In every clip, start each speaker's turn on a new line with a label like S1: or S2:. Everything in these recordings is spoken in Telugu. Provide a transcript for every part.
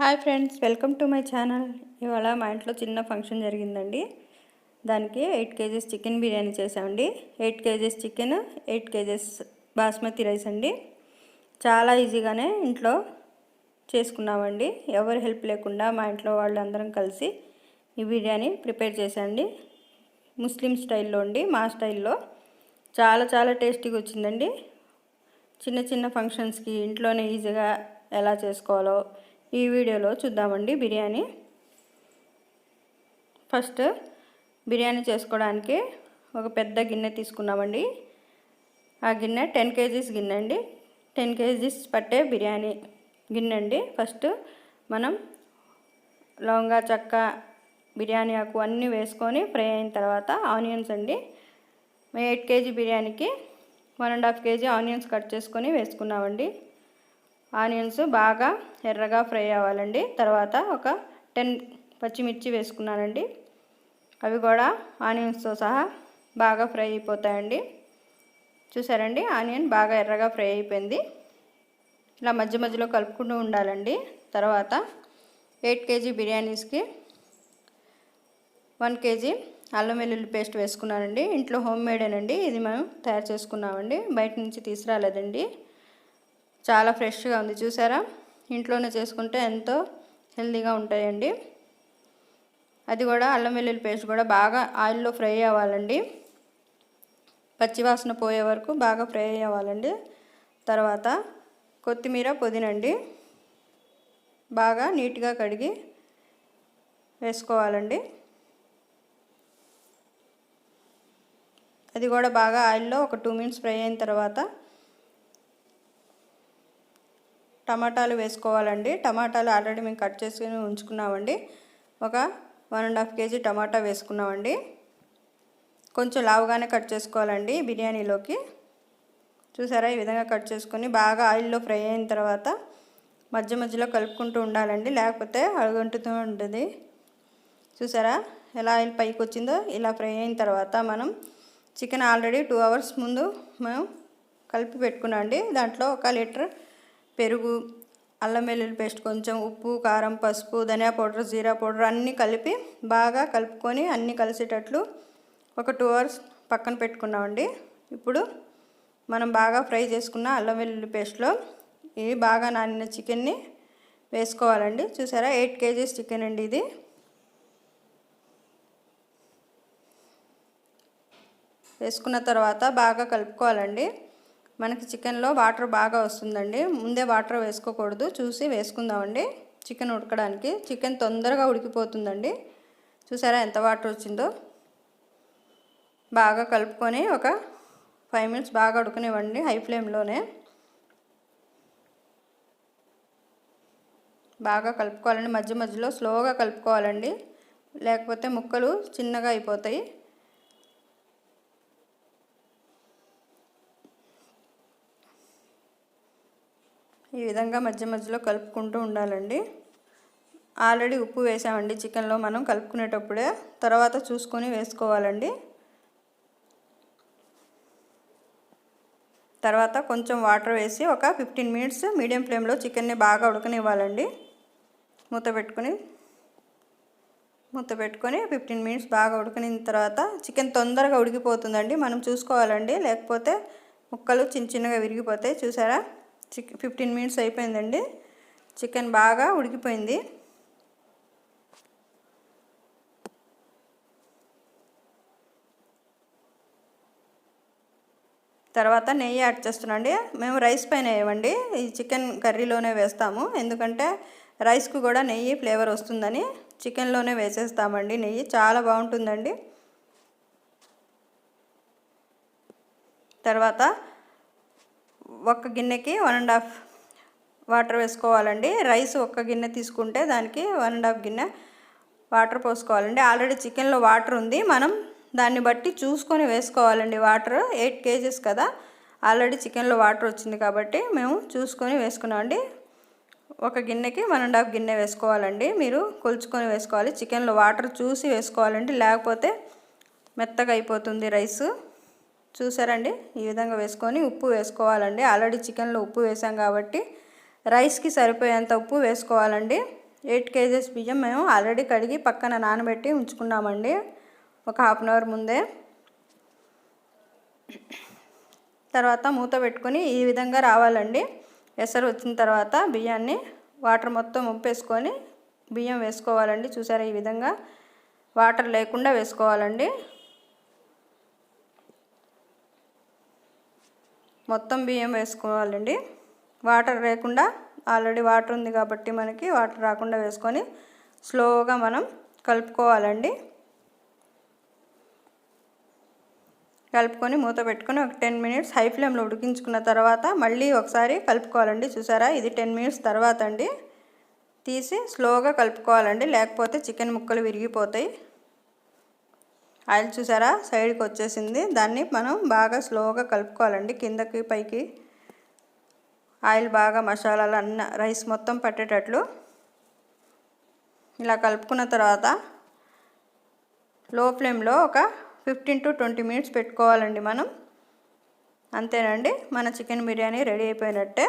S1: Hi friends welcome to my channel. ఇవాళ మా ఇంట్లో చిన్న ఫంక్షన్ జరిగిందండి. దానికి ఎయిట్ కేజీస్ చికెన్ బిర్యానీ చేసామండి eight KGs chicken eight KGs basmati rice అండి. చాలా ఈజీగానే ఇంట్లో చేసుకున్నామండి. ఎవరు హెల్ప్ లేకుండా మా ఇంట్లో వాళ్ళందరం కలిసి ఈ బిర్యానీ ప్రిపేర్ చేశాండి ముస్లిం స్టైల్లో అండి మా స్టైల్లో. చాలా చాలా టేస్టీగా వచ్చిందండి. చిన్న చిన్న ఫంక్షన్స్కి ఇంట్లోనే ఈజీగా ఎలా చేసుకోవాలో ఈ వీడియోలో చూద్దామండి బిర్యానీ. ఫస్ట్ బిర్యానీ చేసుకోవడానికి ఒక పెద్ద గిన్నె తీసుకున్నామండి. ఆ గిన్నె టెన్ కేజీస్ గిన్నె అండి. టెన్ కేజీస్ పట్టే బిర్యానీ గిన్నె అండి. ఫస్ట్ మనం లవంగా చెక్క బిర్యానీ ఆకు అన్నీ వేసుకొని ఫ్రై అయిన తర్వాత ఆనియన్స్ అండి. ఎయిట్ కేజీ బిర్యానీకి one and half KG onions cut చేసుకొని వేసుకున్నామండి. ఆనియన్స్ బాగా ఎర్రగా ఫ్రై అవ్వాలండి. తర్వాత ఒక టెన్ పచ్చిమిర్చి వేసుకున్నానండి. అవి కూడా ఆనియన్స్తో సహా బాగా ఫ్రై అయిపోతాయండి. చూసారండి? ఆనియన్ బాగా ఎర్రగా ఫ్రై అయిపోయింది. ఇలా మధ్య మధ్యలో కలుపుకుంటూ ఉండాలండి. తర్వాత ఎయిట్ కేజీ బిర్యానీస్కి వన్ కేజీ అల్లం వెల్లుల్లి పేస్ట్ వేసుకున్నానండి. ఇంట్లో హోమ్ మేడేనండి. ఇది మనం తయారు చేసుకున్నామండి. బయట నుంచి తీసుకురాలేదండి. చాలా ఫ్రెష్గా ఉంది చూసారా? ఇంట్లోనే చేసుకుంటే ఎంతో హెల్తీగా ఉంటాయండి. అది కూడా అల్లం వెల్లుల్లి పేస్ట్ కూడా బాగా ఆయిల్లో ఫ్రై అవ్వాలండి. పచ్చివాసన పోయే వరకు బాగా ఫ్రై అవ్వాలండి. తర్వాత కొత్తిమీర పుదీనండి బాగా నీట్గా కడిగి వేసుకోవాలండి. అది కూడా బాగా ఆయిల్లో ఒక టూ మినిట్స్ ఫ్రై అయిన తర్వాత టమాటాలు వేసుకోవాలండి. టమాటాలు ఆల్రెడీ మేము కట్ చేసుకుని ఉంచుకున్నామండి. ఒక వన్ అండ్ హాఫ్ కేజీ టమాటా వేసుకున్నామండి. కొంచెం లావుగానే కట్ చేసుకోవాలండి బిర్యానీలోకి. చూసారా? ఈ విధంగా కట్ చేసుకొని బాగా ఆయిల్లో ఫ్రై అయిన తర్వాత మధ్య మధ్యలో కలుపుకుంటూ ఉండాలండి. లేకపోతే అడుగంటుతూ ఉంటుంది. చూసారా? ఎలా ఆయిల్ పైకి వచ్చిందో ఇలా ఫ్రై అయిన తర్వాత మనం చికెన్ ఆల్రెడీ టూ అవర్స్ ముందు మనం కలిపి పెట్టుకున్నాం అండి దాంట్లో ఒక లీటర్ పెరుగు అల్లం వెల్లుల్లి పేస్ట్ కొంచెం ఉప్పు కారం పసుపు ధనియా పౌడర్ జీరా పౌడర్ అన్నీ కలిపి బాగా కలుపుకొని అన్నీ కలిసేటట్లు ఒక టూ అవర్స్ పక్కన పెట్టుకున్నామండి. ఇప్పుడు మనం బాగా ఫ్రై చేసుకున్న అల్లం వెల్లుల్లి పేస్ట్లో ఇది బాగా నానిన చికెన్ని వేసుకోవాలండి. చూసారా? ఎయిట్ కేజీస్ చికెన్ అండి ఇది. వేసుకున్న తర్వాత బాగా కలుపుకోవాలండి. మనకి చికెన్లో వాటర్ బాగా వస్తుందండి. ముందే వాటర్ వేసుకోకూడదు. చూసి వేసుకుందామండి. చికెన్ ఉడకడానికి. చికెన్ తొందరగా ఉడికిపోతుందండి. చూసారా ఎంత వాటర్ వచ్చిందో? బాగా కలుపుకొని ఒక ఫైవ్ మినిట్స్ బాగా ఉడకనివ్వండి హై ఫ్లేమ్లోనే. బాగా కలుపుకోవాలండి. మధ్య మధ్యలో స్లోగా కలుపుకోవాలండి. లేకపోతే ముక్కలు చిన్నగా అయిపోతాయి. ఈ విధంగా మధ్య మధ్యలో కలుపుకుంటూ ఉండాలండి. ఆల్రెడీ ఉప్పు వేసామండి చికెన్లో మనం కలుపుకునేటప్పుడే. తర్వాత చూసుకొని వేసుకోవాలండి. తర్వాత కొంచెం వాటర్ వేసి ఒక ఫిఫ్టీన్ మినిట్స్ మీడియం ఫ్లేమ్లో చికెన్ని బాగా ఉడకనివ్వాలండి. మూత పెట్టుకొని మూత పెట్టుకొని ఫిఫ్టీన్ మినిట్స్ బాగా ఉడకనిన తర్వాత చికెన్ తొందరగా ఉడికిపోతుందండి. మనం చూసుకోవాలండి. లేకపోతే ముక్కలు చిన్న చిన్నగా విరిగిపోతాయి. చూసారా? చిక్ ఫిఫ్టీన్ మినిట్స్ అయిపోయిందండి. చికెన్ బాగా ఉడికిపోయింది. తర్వాత నెయ్యి యాడ్ చేస్తున్నాండి మేము రైస్ పైన వేయమండి. ఈ చికెన్ కర్రీలోనే వేస్తాము. ఎందుకంటే రైస్కు కూడా నెయ్యి ఫ్లేవర్ వస్తుందని చికెన్లోనే వేసేస్తామండి నెయ్యి. చాలా బాగుంటుందండి. తర్వాత ఒక గిన్నెకి వన్ అండ్ హాఫ్ వాటర్ వేసుకోవాలండి. రైస్ ఒక్క గిన్నె తీసుకుంటే దానికి వన్ అండ్ హాఫ్ గిన్నె వాటర్ పోసుకోవాలండి. ఆల్రెడీ చికెన్లో వాటర్ ఉంది. మనం దాన్ని బట్టి చూసుకొని వేసుకోవాలండి. వాటర్ ఎయిట్ కేజీస్ కదా. ఆల్రెడీ చికెన్లో వాటర్ వచ్చింది కాబట్టి మేము చూసుకొని వేసుకున్నామండి. ఒక గిన్నెకి వన్ అండ్ హాఫ్ గిన్నె వేసుకోవాలండి. మీరు కొలుచుకొని వేసుకోవాలి. చికెన్లో వాటర్ చూసి వేసుకోవాలండి. లేకపోతే మెత్తగా అయిపోతుంది రైస్. చూసారండి? ఈ విధంగా వేసుకొని ఉప్పు వేసుకోవాలండి. ఆల్రెడీ చికెన్లో ఉప్పు వేసాం కాబట్టి రైస్కి సరిపోయేంత ఉప్పు వేసుకోవాలండి. ఎయిట్ కేజెస్ బియ్యం మేము ఆల్రెడీ కడిగి పక్కన నానబెట్టి ఉంచుకున్నామండి. ఒక హాఫ్ అన్ అవర్ ముందే. తర్వాత మూత పెట్టుకొని ఈ విధంగా రావాలండి. ఎసరు వచ్చిన తర్వాత బియ్యాన్ని వాటర్ మొత్తం ఉప్పేసుకొని బియ్యం వేసుకోవాలండి. చూసారా ఈ విధంగా? వాటర్ లేకుండా వేసుకోవాలండి. మొత్తం బియ్యం వేసుకోవాలండి. వాటర్ లేకుండా ఆల్రెడీ వాటర్ ఉంది కాబట్టి మనకి వాటర్ రాకుండా వేసుకొని స్లోగా మనం కలుపుకోవాలండి. కలుపుకొని మూత పెట్టుకొని ఒక టెన్ మినిట్స్ హై ఫ్లేమ్లో ఉడికించుకున్న తర్వాత మళ్ళీ ఒకసారి కలుపుకోవాలండి. చూసారా? ఇది టెన్ మినిట్స్ తర్వాత అండి. తీసి స్లోగా కలుపుకోవాలండి. లేకపోతే చికెన్ ముక్కలు విరిగిపోతాయి. ఆయిల్ చూసారా? సైడ్కి వచ్చేసింది. దాన్ని మనం బాగా స్లోగా కలుపుకోవాలండి. కిందకి పైకి ఆయిల్ బాగా మసాలాలు అన్న రైస్ మొత్తం పట్టేటట్లు ఇలా కలుపుకున్న తర్వాత లో ఫ్లేమ్లో ఒక ఫిఫ్టీన్ టు ట్వంటీ మినిట్స్ పెట్టుకోవాలండి మనం. అంతేనండి. మన చికెన్ బిర్యానీ రెడీ అయిపోయినట్టే.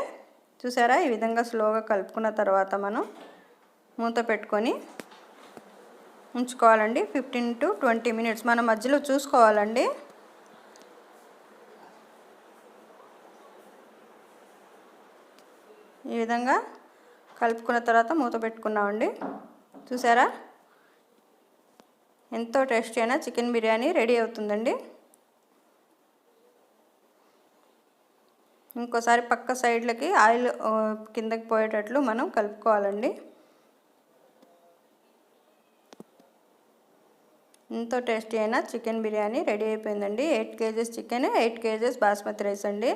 S1: చూసారా? ఈ విధంగా స్లోగా కలుపుకున్న తర్వాత మనం మూత పెట్టుకొని ఉంచుకోవాలండి. ఫిఫ్టీన్ టు ట్వంటీ మినిట్స్ మనం మధ్యలో చూసుకోవాలండి. ఈ విధంగా కలుపుకున్న తర్వాత మూత పెట్టుకున్నామండి. చూసారా? ఎంతో టేస్టీ అయినా చికెన్ బిర్యానీ రెడీ అవుతుందండి. ఇంకోసారి పక్క సైడ్లకి ఆయిల్ కిందకి పోయేటట్లు మనం కలుపుకోవాలండి. ఎంతో టేస్టీ అయిన చికెన్ బిర్యానీ రెడీ అయిపోయిందండి. Eight KGs chicken eight KGs basmati rice అండి.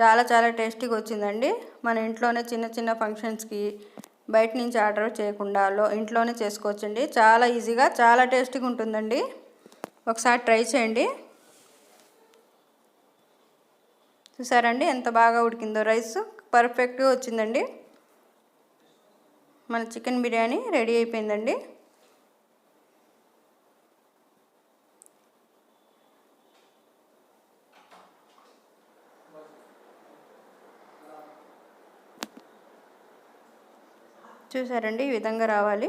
S1: చాలా చాలా టేస్టీగా వచ్చిందండి. మన ఇంట్లోనే చిన్న చిన్న ఫంక్షన్స్కి బయట నుంచి ఆర్డర్ చేయకుండా ఇంట్లోనే చేసుకోవచ్చండి. చాలా ఈజీగా చాలా టేస్టీగా ఉంటుందండి. ఒకసారి ట్రై చేయండి. చూసారండి ఎంత బాగా ఉడికిందో రైస్. పర్ఫెక్ట్గా వచ్చిందండి. మన చికెన్ బిర్యానీ రెడీ అయిపోయిందండి. చూసారండి ఈ విధంగా రావాలి.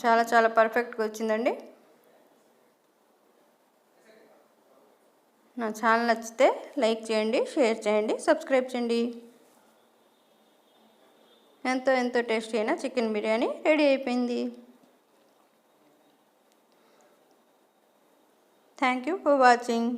S1: చాలా చాలా పర్ఫెక్ట్గా వచ్చిందండి. నా ఛానల్ నచ్చితే లైక్ చేయండి షేర్ చేయండి సబ్స్క్రైబ్ చేయండి. ఎంతో ఎంతో టేస్టీ అయిన చికెన్ బిర్యానీ రెడీ అయిపోయింది. Thank you for watching